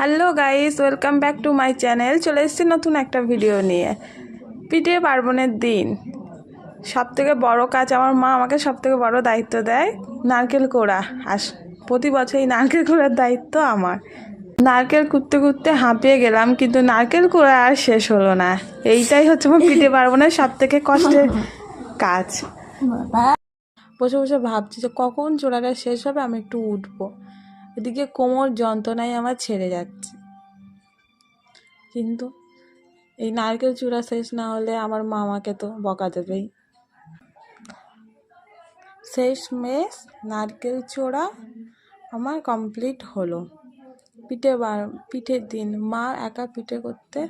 Hello guys, welcome back to my channel. চলে এসেছি নতুন একটা ভিডিও নিয়ে। পিঠে পার্বণের দিন। সব থেকে বড়ো কাজ, আমার মা আমাকে সব থেকে বড় দায়িত্ব দেয় নারকেল কোড়া। আর প্রতি বছর এই নারকেল কোড়ার দায়িত্ব আমার। নারকেল কুটতে কুটতে হাঁপিয়ে গেলাম, কিন্তু নারকেল কোড়া আর শেষ হলো না। এইটাই হচ্ছে আমার পিঠে পার্বণের সব থেকে কষ্টের কাজ। বসে বসে ভাবছি যে কখন চোরাটা শেষ হবে, আমি একটু উঠবো। এদিকে কোমর যন্ত্রণায় আমার ছেড়ে যাচ্ছে। কিন্তু এই নারকেল চূড়া শেষ না হলে আমার মামাকে তো বকা দেবেই। শেষ মেশ নারকেল চূড়া আমার কমপ্লিট হলো। পিঠে বার, পিঠের দিন মা একা পিঠে করতে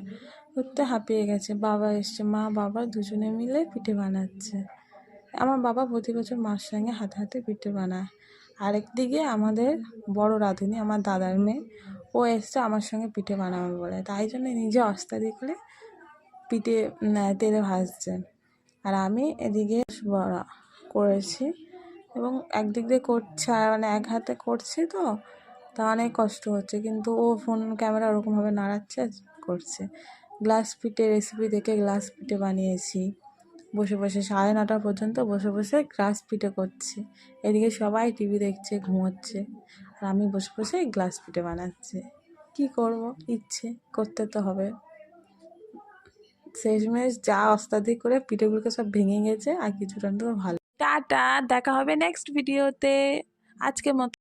করতে হাঁপিয়ে গেছে। বাবা এসছে। মা, বাবা দুজনে মিলে পিঠে বানাচ্ছে। আমার বাবা প্রতি বছর মার সঙ্গে হাতে হাতে পিঠে বানায়। আরেকদিকে আমাদের বড় রাঁধুনি, আমার দাদার মেয়ে, ও এসছে আমার সঙ্গে পিঠে বানাবে বলে। তাই জন্য নিজে অস্তা দেখলে পিঠে তেলে ভাজছে। আর আমি এদিকে বড়া করেছি এবং একদিক দিয়ে করছে মানে এক হাতে করছি তো, তা অনেক কষ্ট হচ্ছে। কিন্তু ও ফোন, ক্যামেরা ওরকমভাবে নাড়াচ্ছে, করছে। গ্লাস পিঠে রেসিপি দেখে গ্লাস পিঠে বানিয়েছি। বসে বসে সাড়ে নটা পর্যন্ত বসে বসে গ্লাস পিঠে করছি। এদিকে সবাই টিভি দেখছে, ঘুমোচ্ছে। আর আমি বসে বসে গ্লাস পিঠে বানাচ্ছি। কি করব? ইচ্ছে করতে তো হবে। শেষমেশ যা অস্তাদি করে পিঠেগুলোকে সব ভেঙে গেছে, আর কিছুটা তো ভালো। টাটা, দেখা হবে নেক্সট ভিডিওতে আজকের মতো।